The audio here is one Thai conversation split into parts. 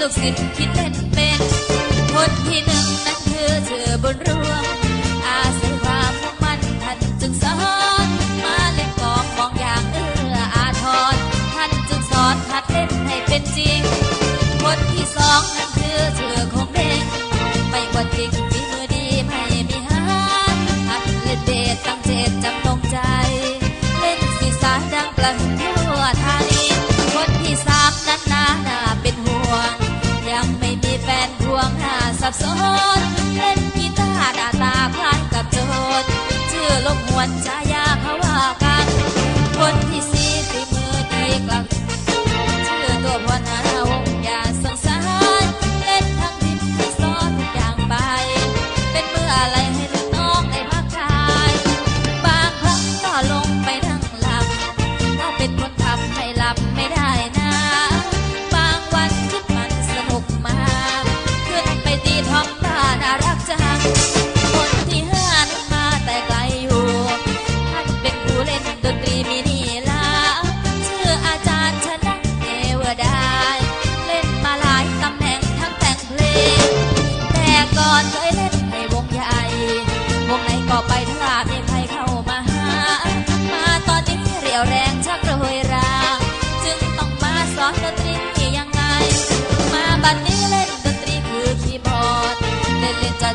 ลูกศิษย์คิดเล่นเป็นคนที่หนึ่งนั้นคือเธอบนรวงอาศัยความมุ่งมั่นทันจึงสอนมาเล่นกองมองอย่างเอื้ออาทรท่านจึงสอนหัดเล่นให้เป็นจริง บสดเล่นกีตาร์ดาตาพลานกับโจดชื่อลบมวนชายา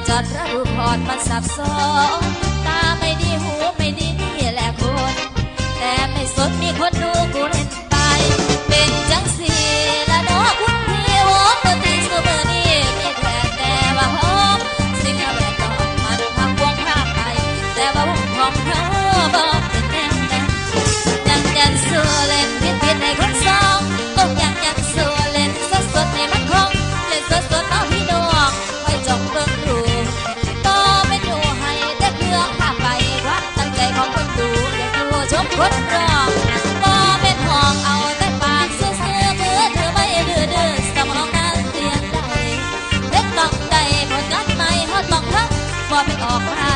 จัดระรุพอดมันสับสอง บรถรองก็เป็นหองเอาแต่ปากเสื้อเสื้อเธอเธอไม่เดือดเดือดสมองนั้นเปลี่ยนได้เล็กต้องใจผลงัดไม่หอตต้องทักบ่เป็นออกมา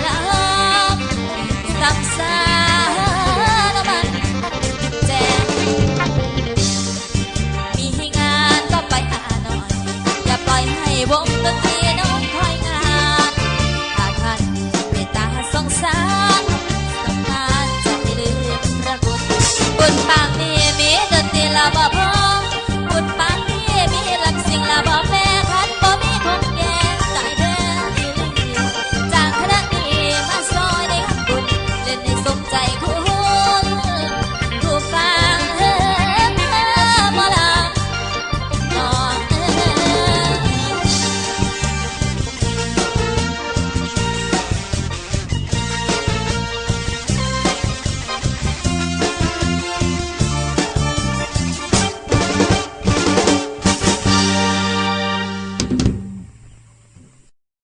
棍棒。